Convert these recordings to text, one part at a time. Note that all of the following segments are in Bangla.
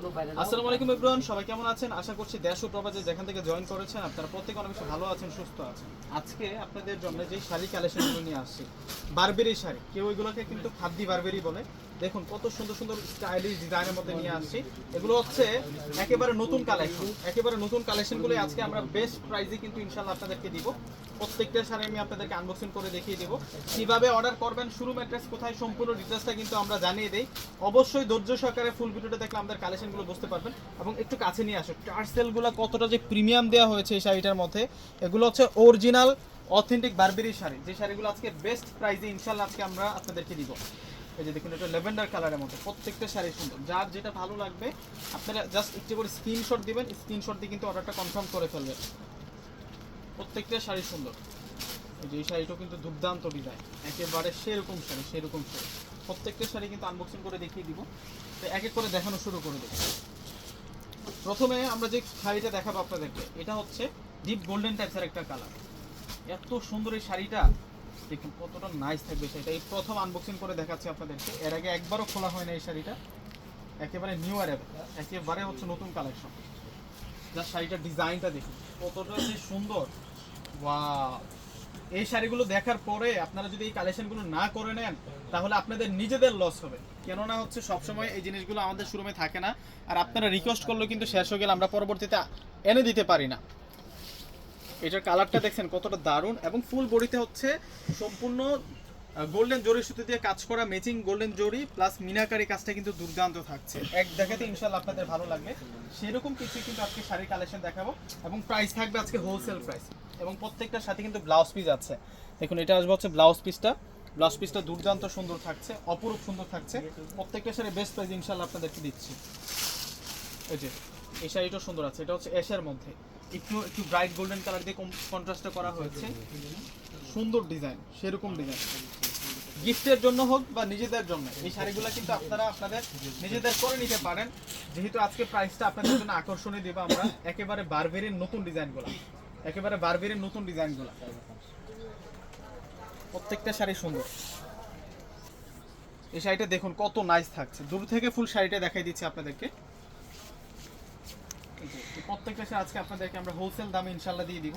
আসসালামু আলাইকুম এভরিওয়ান, সবাই কেমন আছেন? আশা করছি দেশ ও প্রবাসে যেখান থেকে জয়েন করেছেন, আপনারা প্রত্যেকে অনেক ভালো আছেন, সুস্থ আছেন। আজকে আপনাদের জন্য যে শাড়ি কালেকশনগুলো নিয়ে আসছি বারবেরি শাড়ি। কেউ এগুলোকে কিন্তু খাদ্যি বারবেরি বলে। দেখুন, কত সুন্দর সুন্দর স্টাইলিশ ডিজাইনের মধ্যে নিয়ে আসছি। এগুলো হচ্ছে একেবারে নতুন কালেকশন একেবারে নতুন কালেকশনগুলো আজকে আমরা বেস্ট প্রাইসে কিন্তু ইনশাল্লাহ আপনাদেরকে দিব। প্রত্যেকটা শাড়ি আমি আপনাদেরকে আনবক্সিং করে দেখিয়ে দেবো। কীভাবে অর্ডার করবেন শুরু অ্যাড্রেস কোথায়, সম্পূর্ণ ডিটেলসটা কিন্তু আমরা জানিয়ে দেই। অবশ্যই ধৈর্য সহকারে ফুল ভিডিওটা দেখলে আমাদের কালেকশনগুলো বুঝতে পারবেন। এবং একটু কাছে নিয়ে আসো টার্সেলগুলো কতটা যে প্রিমিয়াম দেওয়া হয়েছে এই শাড়িটার মধ্যে, এগুলো হচ্ছে অরিজিনাল অথেন্টিক বারবেরি শাড়ি। যে শাড়িগুলো আজকে বেস্ট প্রাইসে ইনশাল্লাহ আজকে আমরা আপনাদেরকে দিব। এই যে দেখুন, এটা লেভেন্ডার কালারের মধ্যে, প্রত্যেকটা শাড়ি সুন্দর। যার যেটা ভালো লাগবে, আপনারা জাস্ট একটু করে স্ক্রিনশট দিবেন স্ক্রিনশট দিয়ে কিন্তু অর্ডারটা কনফার্ম করে ফেলবেন। প্রত্যেকটা শাড়ি সুন্দর। যে এই কিন্তু দুর্দান্ত ডিজাইন একেবারে সেরকম শাড়ি সেরকম শাড়ি। প্রত্যেকটা শাড়ি কিন্তু আনবক্সিং করে দেখিয়ে দিব। তো এক এক করে দেখানো শুরু করে দেব। প্রথমে আমরা যে শাড়িটা দেখাবো আপনাদেরকে, এটা হচ্ছে ডিপ গোল্ডেন টাইপসের একটা কালার এত সুন্দর এই শাড়িটা, দেখুন কতটা নাইস থাকবে সেটা এই প্রথম আনবক্সিং করে দেখাচ্ছি আপনাদেরকে। এর আগে একবারও খোলা হয় না এই শাড়িটা। একেবারে নিউ অ্যারেবল একেবারে হচ্ছে নতুন কালেকশন যার শাড়িটার ডিজাইনটা দেখুন। কতটা যে সুন্দর। এই শাড়িগুলো দেখার পরে আপনারা যদি এই কালেকশনগুলো না করে নেন, তাহলে আপনাদের নিজেদের লস হবে। কেননা হচ্ছে সবসময় এই জিনিসগুলো আমাদের শোরুমে থাকে না, আর আপনারা রিকোয়েস্ট করলেও কিন্তু শেষ হয়ে গেলে আমরা পরবর্তীতে এনে দিতে পারি না। এটার কালারটা দেখছেন কতটা দারুণ, এবং ফুল বডিতে হচ্ছে সম্পূর্ণ গোল্ডেন জরি সুতো দিয়ে কাজ করা matching golden zari plus meenakari কাজটা কিন্তু দুর্দান্ত থাকছে। এক দেখাতে ইনশাল্লাহ আপনাদের ভালো লাগবে। সেরকম কিছু কিন্তু আজকে শাড়ির কালেকশন দেখাবো, এবং প্রাইস থাকবে আজকে হোলসেল প্রাইস এবং প্রত্যেকটার সাথে কিন্তু ব্লাউজ পিস আছে। দেখুন, এটা আসবে হচ্ছে ব্লাউজ পিসটা ব্লাউজ পিসটা দুর্দান্ত সুন্দর থাকছে, অপরূপ সুন্দর থাকছে। প্রত্যেকটা শাড়ি বেস্ট প্রাইস ইনশাল্লাহ আপনাদেরকে দিচ্ছি। এই যে, এই শাড়িটাও সুন্দর আছে, এটা হচ্ছে অ্যাশের মধ্যে। একটু একটু ব্রাইট গোল্ডেন কালার দিয়ে কন্ট্রাস্টটা করা হয়েছে। সুন্দর ডিজাইন সেরকম ডিজাইন গিফটের জন্য হোক বা নিজেদের জন্য, এই শাড়িগুলো কিন্তু আপনারা আপনাদের নিজেদের করে নিতে পারেন। যেহেতু আজকে প্রাইসটা আপনাদের জন্য আকর্ষণীয় দেবো আমরা, একেবারে বারবেরির নতুন ডিজাইনগুলো একেবারে বারবেরের নতুন ডিজাইনগুলো। প্রত্যেকটা শাড়ি সুন্দর। এই শাড়িটা দেখুন, কত নাইস থাকছে। দূর থেকে ফুল শাড়িটা দেখাই দিচ্ছি আপনাদেরকে। প্রত্যেকটা শাড়ি আজকে আপনাদেরকে আমরা হোলসেল দামে ইনশাল্লাহ দিয়ে দিব।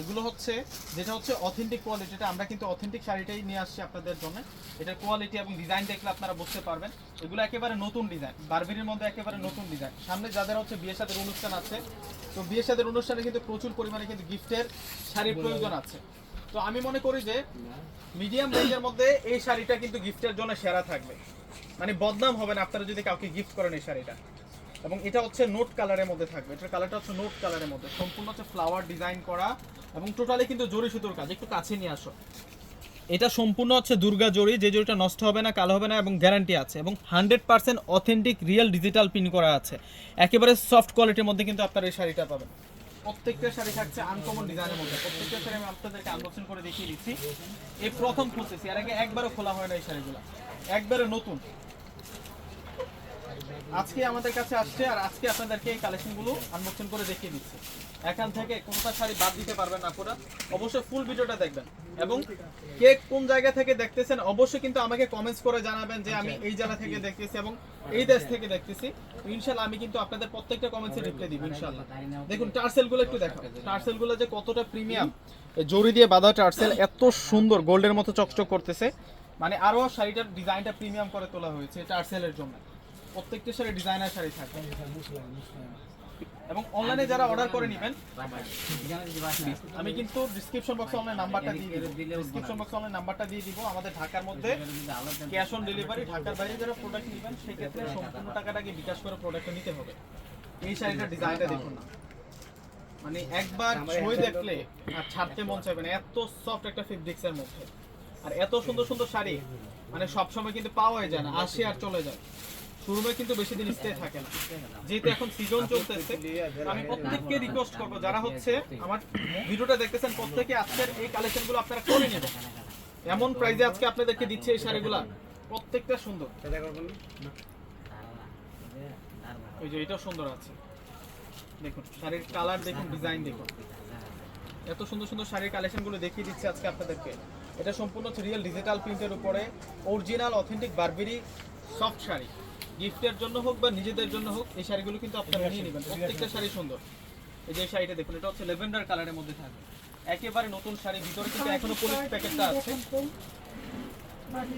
এগুলো হচ্ছে যেটা হচ্ছে অথেন্টিক কোয়ালিটিটা আমরা কিন্তু অথেন্টিক শাড়িটাই নিয়ে আসছি আপনাদের জন্য। এটার কোয়ালিটি এবং ডিজাইন দেখলে আপনারা বুঝতে পারবেন। এগুলো একেবারে নতুন ডিজাইন বারবেরির মধ্যে একেবারে নতুন ডিজাইন সামনে যাদের হচ্ছে বিয়ে সাদের অনুষ্ঠান আছে তো বিয়ে সাদের অনুষ্ঠানে কিন্তু প্রচুর পরিমাণে কিন্তু গিফটের শাড়ির প্রয়োজন আছে। তো আমি মনে করি যে মিডিয়াম রেঞ্জের মধ্যে এই শাড়িটা কিন্তু গিফটের জন্য সেরা থাকবে। মানে বদনাম হবে না আপনারা যদি কাউকে গিফট করেন এই শাড়িটা। এবং এটা হচ্ছে নোট কালারের মধ্যে থাকবে। এটার কালারটা হচ্ছে নোট কালারের মধ্যে। সম্পূর্ণ হচ্ছে ফ্লাওয়ার ডিজাইন করা এবং টোটালি কিন্তু জরি সুতোর কাজ। একটু কাছে নিয়ে আসো। এটা সম্পূর্ণ হচ্ছে দুর্গা জরি। যে জরিটা নষ্ট হবে না, কালো হবে না এবং গ্যারান্টি আছে এবং hundred percent authentic real digital pin করা আছে। একেবারে সফট কোয়ালিটির মধ্যে কিন্তু আপনারা এই শাড়িটা পাবেন। প্রত্যেকটা শাড়ি থাকছে আনকমন ডিজাইনের মধ্যে। প্রত্যেকটা শাড়ি আমি আপনাদেরকে আনবক্সিং করে দেখিয়ে দিচ্ছি। এই প্রথম খুলতেছি এর আগে একবারও খোলা হয় না এই শাড়িগুলো। একবারে নতুন। আজকে আমাদের কাছে আসছে আর আজকে আপনাদেরকে এই কালেকশনগুলো আনবক্সিং করে দেখিয়ে দিচ্ছি। এখান থেকে কোনটা শাড়ি বাদ দিতে পারবেন আপনারা, অবশ্যই ফুল ভিডিওটা দেখবেন। এবং কে কোন জায়গা থেকে দেখতেছেন, অবশ্যই কিন্তু আমাকে কমেন্টস করে জানাবেন যে আমি এই জায়গা থেকে দেখতেছি এবং এই দেশ থেকে দেখতেছি। ইনশাল্লাহ আমি কিন্তু আপনাদের প্রত্যেকটা কমেন্টসে রিপ্লাই দিব ইনশাল্লাহ দেখুন, টার্সেলগুলো একটু দেখো টার্সেলগুলো যে কতটা প্রিমিয়াম জরি দিয়ে বাঁধা টার্সেল এত সুন্দর, গোল্ডের মতো চকচক করতেছে। মানে আরও শাড়িটার ডিজাইনটা প্রিমিয়াম করে তোলা হয়েছে টার্সেলের জন্য। প্রত্যেকটা শাড়ি ডিজাইনার শাড়ি থাকবে এবং অনলাইনে যারা অর্ডার করে নেবেন, আমি কিন্তু ডিসক্রিপশন বক্সে অনলাইন নাম্বারটা দিয়ে দিব। ডিসক্রিপশন বক্সে অনলাইন নাম্বারটা দিয়ে দিব। আমাদের ঢাকার মধ্যে ক্যাশ অন ডেলিভারি ঢাকার বাইরে যারা প্রোডাক্ট নেবেন, সেক্ষেত্রে সম্পূর্ণ টাকাটাকে বিকাশ করে প্রোডাক্টটা নিতে হবে। এই শাড়িটার ডিজাইনটা দেখুন। না মানে একবার ছুঁয়ে দেখলে আর ছাড়তে মন চাইবে না। এত সফট একটা ফেব্রিক্সের মধ্যে। আর এত সুন্দর সুন্দর শাড়ি মানে সবসময় কিন্তু পাওয়াই যায় না, আসে আর চলে যায়। শোরুমে কিন্তু বেশি দিন স্টে থাকে না যেহেতু এখন সিজন চলতেছে, আমি প্রত্যেককে রিকোয়েস্ট করব, যারা হচ্ছে আমার ভিডিওটা দেখতেছেন, প্রত্যেকে আজকের এই আপনারা করে নেবেন। এমন প্রাইজে আজকে আপনাদেরকে দিচ্ছে এই প্রত্যেকটা সুন্দর। ওই যে এটাও সুন্দর আছে। দেখুন, শাড়ির কালার দেখুন ডিজাইন দেখুন। এত সুন্দর সুন্দর শাড়ির কালেকশনগুলো দেখিয়ে দিচ্ছি আজকে আপনাদেরকে। এটা সম্পূর্ণ হচ্ছে রিয়েল ডিজিটাল প্রিন্টের উপরে। Original authentic Burberry soft sari. গিফটের জন্য হোক বা নিজেদের জন্য হোক এই শাড়িগুলো কিন্তু আপনারা নিয়ে নেবেন। প্রত্যেকটা শাড়ি সুন্দর। এই যে শাড়িটা দেখুন এটা হচ্ছে লেভেন্ডার কালারের মধ্যে থাকবে। একেবারে নতুন শাড়ি ভিতরে কিন্তু এখনও পলিশ প্যাকেটটা আছে।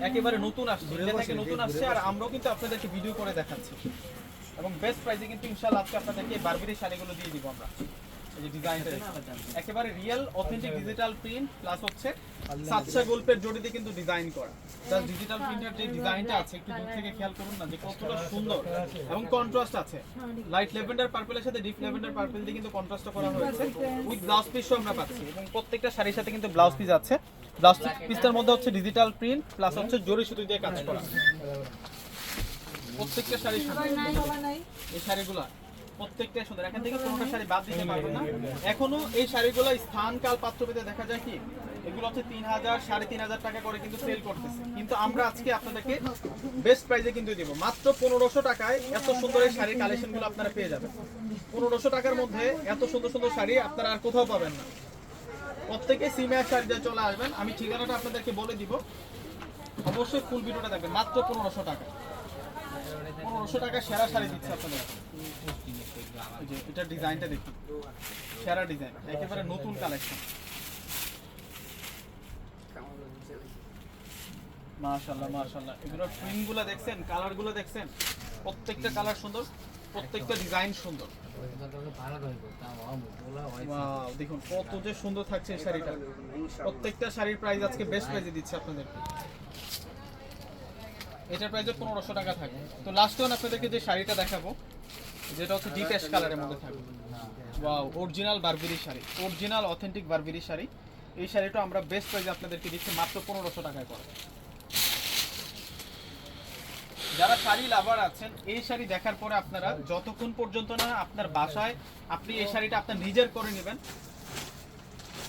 একেবারে নতুন আসছে এটা থেকে নতুন আসছে আর আমরাও কিন্তু আপনাদেরকে ভিডিও করে দেখাচ্ছি। এবং বেস্ট প্রাইসে কিন্তু ইনশাআল্লাহ আজকে আপনাদেরকে এই বারবিরি শাড়িগুলো দিয়ে দিব আমরা। এই যে ডিজাইনটা একেবারে real authentic digital print plus হচ্ছে সাতশা গল্পের জড়িতে কিন্তু ডিজাইন করা। জাস্ট ডিজিটাল প্রিন্টের যে ডিজাইনটা আছে একটু দূর থেকে খেয়াল করুন না যে কতটা সুন্দর এবং কন্ট্রাস্ট আছে। লাইট লেভেন্ডার পার্পলের সাথে ডিপ লেভেন্ডার পার্পল দিয়ে কিন্তু কন্ট্রাস্ট করা হয়েছে। উইথ ব্লাউজ পিসও আমরা পাচ্ছি এবং প্রত্যেকটা শাড়ির সাথে কিন্তু ব্লাউজ পিস আছে। ব্লাউজ পিসটার মধ্যে হচ্ছে ডিজিটাল প্রিন্ট প্লাস হচ্ছে জরি সুতো দিয়ে কাজ করা। প্রত্যেকটা শাড়ি এই শাড়িগুলা প্রত্যেকটা সুন্দর। এখান থেকে কোনোটা শাড়ি বাদ দিতে পারবে না। এখনও এই শাড়িগুলো স্থান কাল পাত্রভেদে দেখা যায় কি এগুলো হচ্ছে তিন হাজার সাড়ে তিন হাজার টাকা করে কিন্তু সেল করতেছে। কিন্তু আমরা আজকে আপনাদেরকে বেস্ট প্রাইসে কিন্তু দিব। মাত্র পনেরোশো টাকায় এত সুন্দর এই শাড়ির কালেকশনগুলো আপনারা পেয়ে যাবেন। পনেরোশো টাকার মধ্যে এত সুন্দর সুন্দর শাড়ি আপনারা আর কোথাও পাবেন না। প্রত্যেকে সিমে শাড়ি দিয়ে চলে আসবেন। আমি ঠিকানাটা আপনাদেরকে বলে দিব। অবশ্যই ফুল ভিডিওটা দেখবেন। মাত্র পনেরোশো টাকা পনেরোশো টাকা সেরা শাড়ি দিচ্ছে আপনাদের। এটার ডিজাইনটা দেখুন। সেরা ডিজাইন, একেবারে নতুন কালেকশন মাশাআল্লাহ মাশাআল্লাহ। এগুলোর প্রিন্টগুলো দেখছেন কালারগুলো দেখছেন? প্রত্যেকটা কালার সুন্দর, প্রত্যেকটা ডিজাইন সুন্দর। দেখুন, কত যে সুন্দর থাকছে এই শাড়িটা। প্রত্যেকটা শাড়ির প্রাইস আজকে বেস্ট প্রাইসে দিচ্ছে আপনাদেরকে। এটার প্রাইস পনেরোশো টাকা থাকবে তো লাস্ট ওয়ান আপনাদেরকে যে শাড়িটা দেখাবো, যেটা হচ্ছে ডিপ অ্যাশ কালারের মধ্যে থাকবে। Wow original sari. Original authentic sari. এই শাড়িটা আমরা বেস্ট প্রাইসে আপনাদেরকে দিচ্ছি মাত্র পনেরোশো টাকায় করে। যারা শাড়ি লাভার আছেন, এই শাড়ি দেখার পরে আপনারা যতক্ষণ পর্যন্ত না আপনার বাসায় আপনি এই শাড়িটা আপনার নিজের করে নেবেন,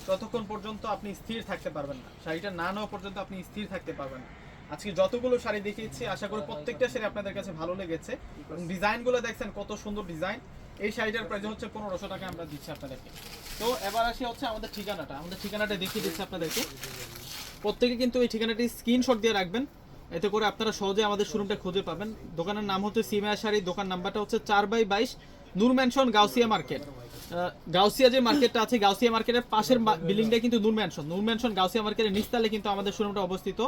ততক্ষণ পর্যন্ত আপনি স্থির থাকতে পারবেন না। শাড়িটা না নেওয়া পর্যন্ত আপনি স্থির থাকতে পারবেন না। আজকে যতগুলো শাড়ি দেখিয়েছি, আশা করি প্রত্যেকটা শাড়ি আপনাদের কাছে ভালো লেগেছে। এবং ডিজাইনগুলো দেখছেন, কত সুন্দর ডিজাইন। এই শাড়িটার প্রাইস হচ্ছে পনেরোশো টাকা আমরা দিচ্ছি আপনাদেরকে। তো এবার আসি হচ্ছে আমাদের ঠিকানাটা। আমাদের ঠিকানাটা দেখিয়ে দিচ্ছি আপনাদেরকে। প্রত্যেকে কিন্তু এই ঠিকানাটি স্ক্রিনশট দিয়ে রাখবেন। এতে করে আপনারা সহজে আমাদের শোরুমটা খুঁজে পাবেন। দোকানের নাম হচ্ছে সিমিয়া শাড়ি, দোকান নাম্বারটা হচ্ছে চার বাই বাইশ, নূর ম্যানশন, গাউসিয়া মার্কেট। গাউসিয়া যে মার্কেটটা আছে, গাউসিয়া মার্কেটের পাশের বিল্ডিংটা কিন্তু নূর ম্যানশন নূর ম্যানশন গাউসিয়া মার্কেটের নিচতলে কিন্তু আমাদের শোরুমটা অবস্থিত।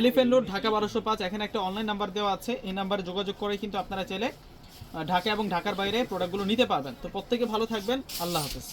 এলিফেন্ট রোড ঢাকা বারোশো পাঁচ। এখানে একটা অনলাইন নাম্বার দেওয়া আছে। এই নাম্বারে যোগাযোগ করে কিন্তু আপনারা চাইলে ঢাকা এবং ঢাকার বাইরে প্রোডাক্টগুলো নিতে পারবেন। তো প্রত্যেকে ভালো থাকবেন। আল্লাহ হাফেজ।